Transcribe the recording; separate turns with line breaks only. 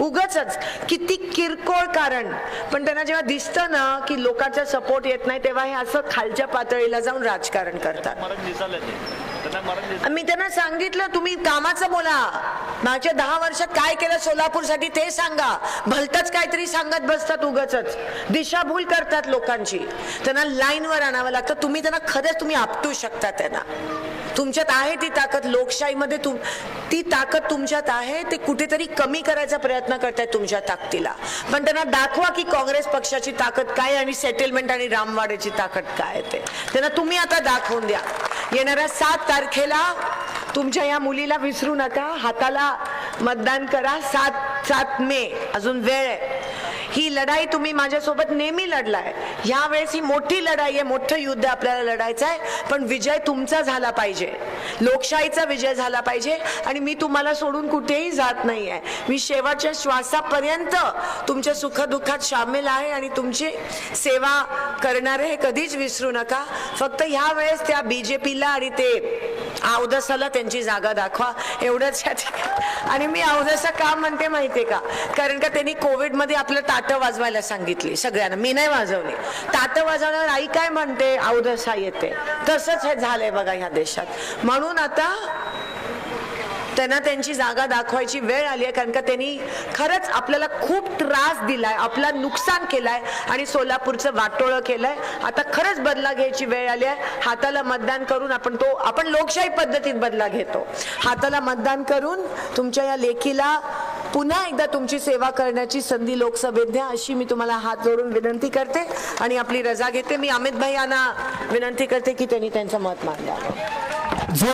उगाच किती किरकोळ कारण. पण त्यांना जेव्हा दिसतं ना की लोकांचा सपोर्ट येत नाही तेव्हा हे असं खालच्या पातळीला जाऊन राजकारण करतात. मी त्यांना सांगितलं तुम्ही कामाचं बोला. मागच्या दहा वर्षात काय केलं सोलापूरसाठी ते सांगा. भलतच काहीतरी सांगत बसतात उगच दिशाभूल करतात लोकांची. त्यांना लाईनवर आणावं लागतं. तुम्ही त्यांना खरंच तुम्ही आपटू शकता त्यांना. तुमच्यात आहे ती ताकद. लोकशाहीमध्ये तुम ती ताकद तुमच्यात आहे. ते कुठेतरी कमी करायचा प्रयत्न करतायत तुमच्या ताकदीला. पण त्यांना दाखवा की काँग्रेस पक्षाची ताकद काय आणि सेटलमेंट आणि रामवाड्याची ताकद काय आहे ते. त्यांना तुम्ही आता दाखवून द्या. येणाऱ्या सात तारखेला तुमच्या या मुलीला विसरू नका. हाताला मतदान करा. सात सात मे. अजून वेळ आहे. ही लढाई तुम्ही माझ्यासोबत नेहमी लढलाय. ह्या वेळेस ही मोठी लढाई आहे. मोठं युद्ध आपल्याला लढायचं आहे. पण विजय तुमचा झाला पाहिजे. लोकशाहीचा विजय झाला पाहिजे. आणि मी तुम्हाला सोडून कुठेही जात नाही आहे मी शेवटच्या श्वासापर्यंत तुमच्या सुखदुःखात सामील आहे आणि तुमची सेवा करणारे हे कधीच विसरू नका. फक्त ह्या वेळेस त्या पीला आणि ते अवदसाला त्यांची जागा दाखवा. एवढंच आणि मी अवदसा का म्हणते माहितीये का? कारण का त्यांनी कोविडमध्ये आपलं ताटं वाजवायला सांगितली सगळ्यांना. मी नाही वाजवली. ताटं वाजवण्यावर आई काय म्हणते? अवदसा येते. तसंच हे झालंय बघा ह्या देशात. म्हणून आता त्यांना त्यांची जागा दाखवायची वेळ आली आहे कारण का त्यांनी खरंच आपल्याला खूप त्रास दिलाय आपला नुकसान केलाय आणि सोलापूरचं वाटोळं केलंय. आता खरंच बदला घ्यायची वेळ आली आहे. हाताला मतदान करून आपण तो आपण लोकशाही पद्धतीत बदला घेतो. हाताला मतदान करून तुमच्या या लेखीला पुन्हा एकदा तुमची सेवा करण्याची संधी लोकसभेत द्या अशी मी तुम्हाला हात जोडून विनंती करते. आणि आपली रजा घेते. मी अमित भाई यांना विनंती करते की त्यांनी त्यांचं मत मांडावं.